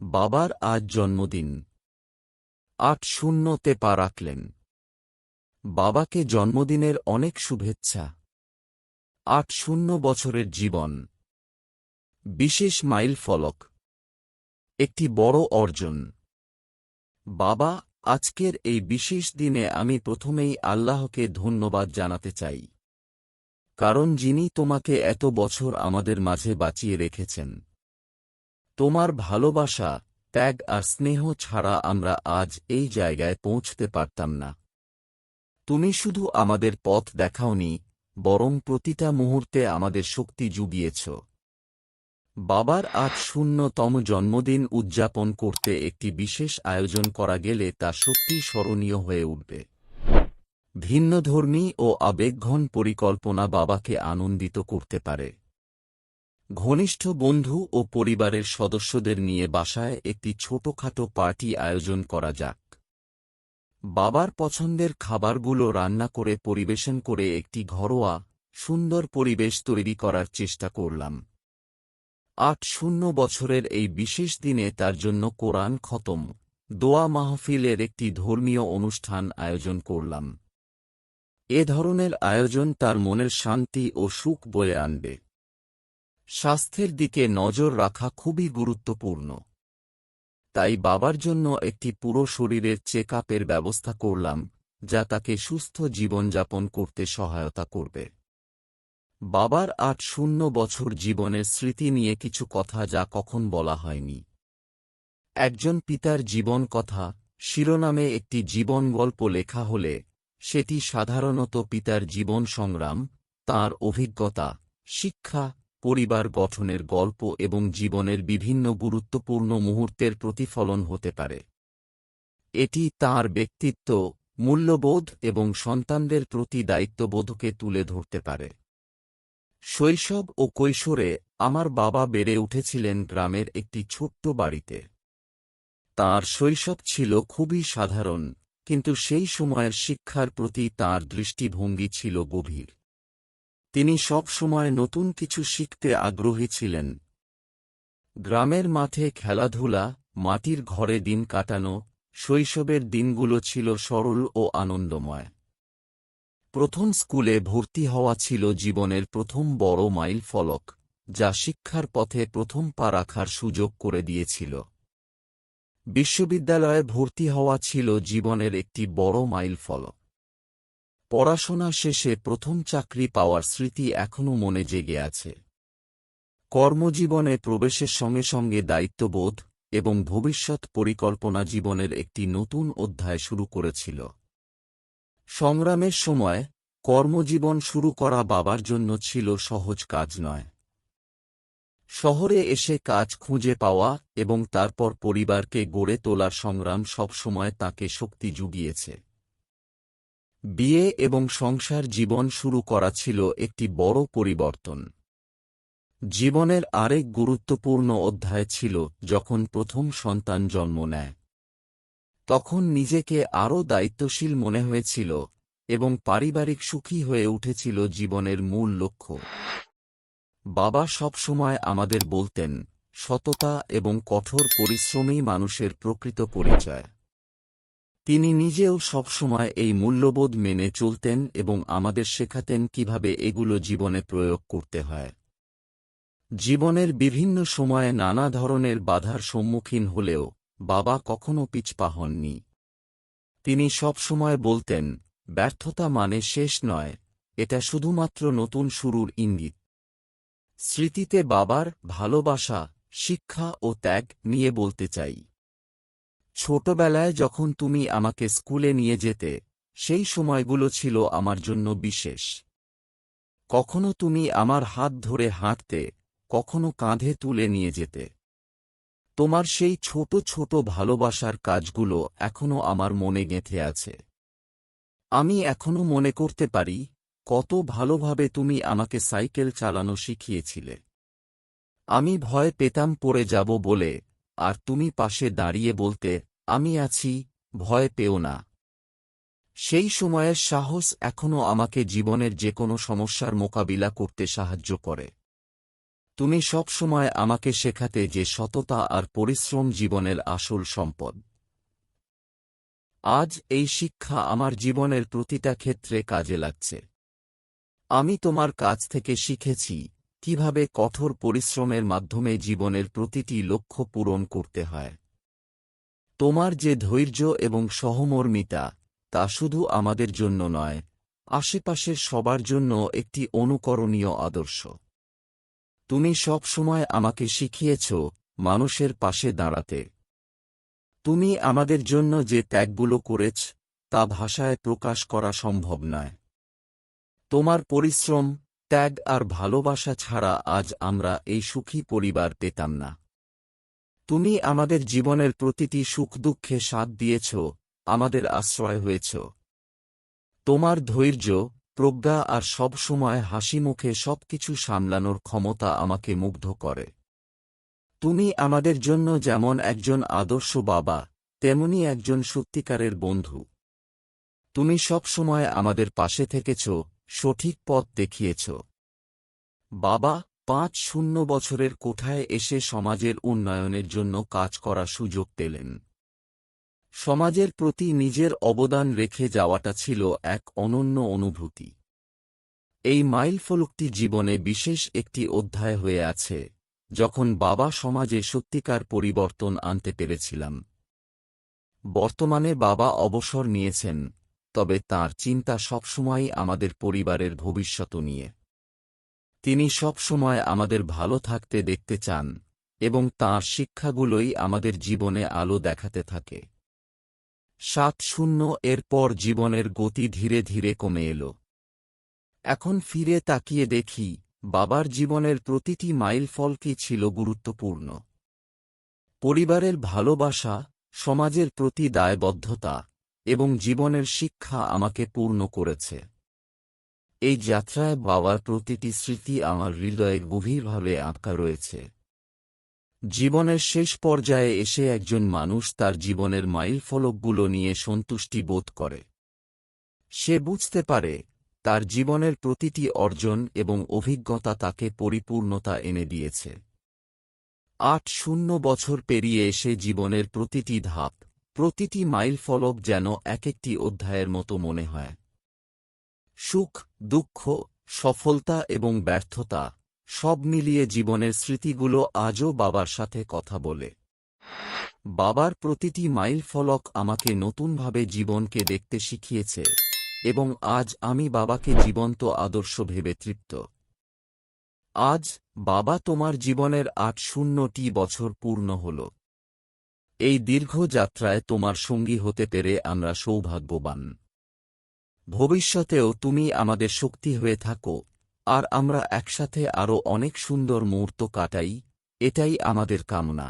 বাবার আজ জন্মদিন। আট শূন্যতে পা রাখলেন। বাবাকে জন্মদিনের অনেক শুভেচ্ছা। আট শূন্য বছরের জীবন। বিশেষ মাইল ফলক। একটি বড় অর্জন। বাবা, আজকের এই বিশেষ দিনে আমি প্রথমেই আল্লাহকে ধন্যবাদ জানাতে চাই। কারণ যিনি তোমাকে এত বছর আমাদের মাঝে বাঁচিয়ে রেখেছেন। তোমার ভালোবাসা, ত্যাগ আর স্নেহ ছাড়া আমরা আজ এই জায়গায় পৌঁছতে পারতাম না। তুমি শুধু আমাদের পথ দেখাওনি, বরং প্রতিটা মুহূর্তে আমাদের শক্তি জুগিয়েছ। বাবার আজ শূন্যতম জন্মদিন উদযাপন করতে একটি বিশেষ আয়োজন করা গেলে তা সত্যিই স্মরণীয় হয়ে উঠবে। ভিন্নধর্মী ও আবেগঘন পরিকল্পনা বাবাকে আনন্দিত করতে পারে। ঘনিষ্ঠ বন্ধু ও পরিবারের সদস্যদের নিয়ে বাসায় একটি ছোটখাটো পার্টি আয়োজন করা যাক। বাবার পছন্দের খাবারগুলো রান্না করে পরিবেশন করে একটি ঘরোয়া, সুন্দর পরিবেশ তৈরি করার চেষ্টা করলাম। আট শূন্য বছরের এই বিশেষ দিনে তার জন্য কোরআন খতম, দোয়া মাহফিলের একটি ধর্মীয় অনুষ্ঠান আয়োজন করলাম। এ ধরনের আয়োজন তার মনের শান্তি ও সুখ বয়ে আনবে। স্বাস্থ্যের দিকে নজর রাখা খুবই গুরুত্বপূর্ণ। তাই বাবার জন্য একটি পুরো শরীরের চেক ব্যবস্থা করলাম, যা তাকে সুস্থ জীবনযাপন করতে সহায়তা করবে। বাবার আট শূন্য বছর জীবনের স্মৃতি নিয়ে কিছু কথা যা কখন বলা হয়নি। একজন পিতার জীবন কথা, শিরোনামে একটি জীবন গল্প লেখা হলে, সেটি সাধারণত পিতার জীবন সংগ্রাম, তার অভিজ্ঞতা, শিক্ষা পরিবার গঠনের গল্প এবং জীবনের বিভিন্ন গুরুত্বপূর্ণ মুহূর্তের প্রতিফলন হতে পারে। এটি তার ব্যক্তিত্ব, মূল্যবোধ এবং সন্তানদের প্রতি দায়িত্ববোধকে তুলে ধরতে পারে। শৈশব ও কৈশোরে আমার বাবা বেড়ে উঠেছিলেন গ্রামের একটি ছোট্ট বাড়িতে। তার শৈশব ছিল খুবই সাধারণ, কিন্তু সেই সময়ের শিক্ষার প্রতি তার দৃষ্টিভঙ্গি ছিল গভীর। তিনি সব সময় নতুন কিছু শিখতে আগ্রহী ছিলেন। গ্রামের মাঠে খেলাধুলা, মাটির ঘরে দিন কাটানো, শৈশবের দিনগুলো ছিল সরল ও আনন্দময়। প্রথম স্কুলে ভর্তি হওয়া ছিল জীবনের প্রথম বড় মাইল ফলক, যা শিক্ষার পথে প্রথম পা রাখার সুযোগ করে দিয়েছিল। বিশ্ববিদ্যালয়ে ভর্তি হওয়া ছিল জীবনের একটি বড় মাইল ফলক। পড়াশোনা শেষে প্রথম চাকরি পাওয়ার স্মৃতি এখনও মনে জেগে আছে। কর্মজীবনে প্রবেশের সঙ্গে সঙ্গে দায়িত্ববোধ এবং ভবিষ্যৎ পরিকল্পনা জীবনের একটি নতুন অধ্যায় শুরু করেছিল। সংগ্রামের সময়, কর্মজীবন শুরু করা বাবার জন্য ছিল সহজ কাজ নয়। শহরে এসে কাজ খুঁজে পাওয়া এবং তারপর পরিবারকে গড়ে তোলার সংগ্রাম সবসময় তাকে শক্তি জুগিয়েছে। বিয়ে এবং সংসার জীবন শুরু করা ছিল একটি বড় পরিবর্তন। জীবনের আরেক গুরুত্বপূর্ণ অধ্যায় ছিল যখন প্রথম সন্তান জন্ম নেয়। তখন নিজেকে আরও দায়িত্বশীল মনে হয়েছিল এবং পারিবারিক সুখী হয়ে উঠেছিল জীবনের মূল লক্ষ্য। বাবা সবসময় আমাদের বলতেন, সততা এবং কঠোর পরিশ্রমই মানুষের প্রকৃত পরিচয়। তিনি নিজেও সবসময় এই মূল্যবোধ মেনে চলতেন এবং আমাদের শেখাতেন কীভাবে এগুলো জীবনে প্রয়োগ করতে হয়। জীবনের বিভিন্ন সময়ে নানা ধরনের বাধার সম্মুখীন হলেও বাবা কখনো পিছপা হননি। তিনি সবসময় বলতেন, ব্যর্থতা মানে শেষ নয়, এটা শুধুমাত্র নতুন শুরুর ইঙ্গিত। স্মৃতিতে বাবার ভালোবাসা, শিক্ষা ও ত্যাগ নিয়ে বলতে চাই। ছোটবেলায় যখন তুমি আমাকে স্কুলে নিয়ে যেতে, সেই সময়গুলো ছিল আমার জন্য বিশেষ। কখনো তুমি আমার হাত ধরে হাঁটতে, কখনো কাঁধে তুলে নিয়ে যেতে। তোমার সেই ছোট ছোট ভালোবাসার কাজগুলো এখনও আমার মনে গেঁথে আছে। আমি এখনও মনে করতে পারি, কত ভালোভাবে তুমি আমাকে সাইকেল চালানো শিখিয়েছিলে। আমি ভয় পেতাম পড়ে যাব বলে আর তুমি পাশে দাঁড়িয়ে বলতে, আমি আছি, ভয় পেও না। সেই সময়ের সাহস এখনও আমাকে জীবনের যে কোনো সমস্যার মোকাবিলা করতে সাহায্য করে। তুমি সবসময় আমাকে শেখাতে যে সততা আর পরিশ্রম জীবনের আসল সম্পদ। আজ এই শিক্ষা আমার জীবনের প্রতিটা ক্ষেত্রে কাজে লাগছে। আমি তোমার কাছ থেকে শিখেছি কীভাবে কঠোর পরিশ্রমের মাধ্যমে জীবনের প্রতিটি লক্ষ্য পূরণ করতে হয়। তোমার যে ধৈর্য এবং সহমর্মিতা, তা শুধু আমাদের জন্য নয়, আশেপাশের সবার জন্য একটি অনুকরণীয় আদর্শ। তুমি সব সময় আমাকে শিখিয়েছ মানুষের পাশে দাঁড়াতে। তুমি আমাদের জন্য যে ত্যাগগুলো করেছ, তা ভাষায় প্রকাশ করা সম্ভব নয়। তোমার পরিশ্রম ত্যাগ আর ভালোবাসা ছাড়া আজ আমরা এই সুখী পরিবার পেতাম না। তুমি আমাদের জীবনের প্রতিটি সুখ দুঃখে সাথ দিয়েছ, আমাদের আশ্রয় হয়েছ। তোমার ধৈর্য, প্রজ্ঞা আর সব সময় হাসি মুখে সবকিছু সামলানোর ক্ষমতা আমাকে মুগ্ধ করে। তুমি আমাদের জন্য যেমন একজন আদর্শ বাবা, তেমনি একজন সত্যিকারের বন্ধু। তুমি সব সময় আমাদের পাশে থেকেছ সঠিক পথ দেখিয়েছ। বাবা, পাঁচ শূন্য বছরের কোঠায় এসে সমাজের উন্নয়নের জন্য কাজ করা সুযোগ পেলেন। সমাজের প্রতি নিজের অবদান রেখে যাওয়াটা ছিল এক অনন্য অনুভূতি। এই মাইলফলকটি জীবনে বিশেষ একটি অধ্যায় হয়ে আছে, যখন বাবা সমাজে সত্যিকার পরিবর্তন আনতে পেরেছিলাম। বর্তমানে বাবা অবসর নিয়েছেন তবে তার চিন্তা সবসময়ই আমাদের পরিবারের ভবিষ্যৎ নিয়ে। তিনি সবসময় আমাদের ভালো থাকতে দেখতে চান এবং তাঁর শিক্ষাগুলোই আমাদের জীবনে আলো দেখাতে থাকে। সাত শূন্য এরপর জীবনের গতি ধীরে ধীরে কমে এল। এখন ফিরে তাকিয়ে দেখি, বাবার জীবনের প্রতিটি মাইল ফলকই ছিল গুরুত্বপূর্ণ। পরিবারের ভালোবাসা, সমাজের প্রতি দায়বদ্ধতা এবং জীবনের শিক্ষা আমাকে পূর্ণ করেছে। এই যাত্রায় বাবার প্রতিটি স্মৃতি আমার হৃদয়ে গভীরভাবে আঁকা রয়েছে। জীবনের শেষ পর্যায়ে এসে একজন মানুষ তার জীবনের মাইলফলকগুলো নিয়ে সন্তুষ্টি বোধ করে। সে বুঝতে পারে, তার জীবনের প্রতিটি অর্জন এবং অভিজ্ঞতা তাকে পরিপূর্ণতা এনে দিয়েছে। আট শূন্য বছর পেরিয়ে এসে জীবনের প্রতিটি ধাপ প্রতিটি মাইল ফলক যেন এক একটি অধ্যায়ের মতো মনে হয়। সুখ, দুঃখ, সফলতা এবং ব্যর্থতা, সব মিলিয়ে জীবনের স্মৃতিগুলো আজও বাবার সাথে কথা বলে। বাবার প্রতিটি মাইল ফলক আমাকে নতুনভাবে জীবনকে দেখতে শিখিয়েছে এবং আজ আমি বাবাকে জীবন্ত আদর্শ ভেবে তৃপ্ত। আজ বাবা তোমার জীবনের আট শূন্যটি বছর পূর্ণ হল। এই দীর্ঘ যাত্রায় তোমার সঙ্গী হতে পেরে আমরা সৌভাগ্যবান। ভবিষ্যতেও তুমি আমাদের শক্তি হয়ে থাকো, আর আমরা একসাথে আরও অনেক সুন্দর মুহূর্ত কাটাই, এটাই আমাদের কামনা।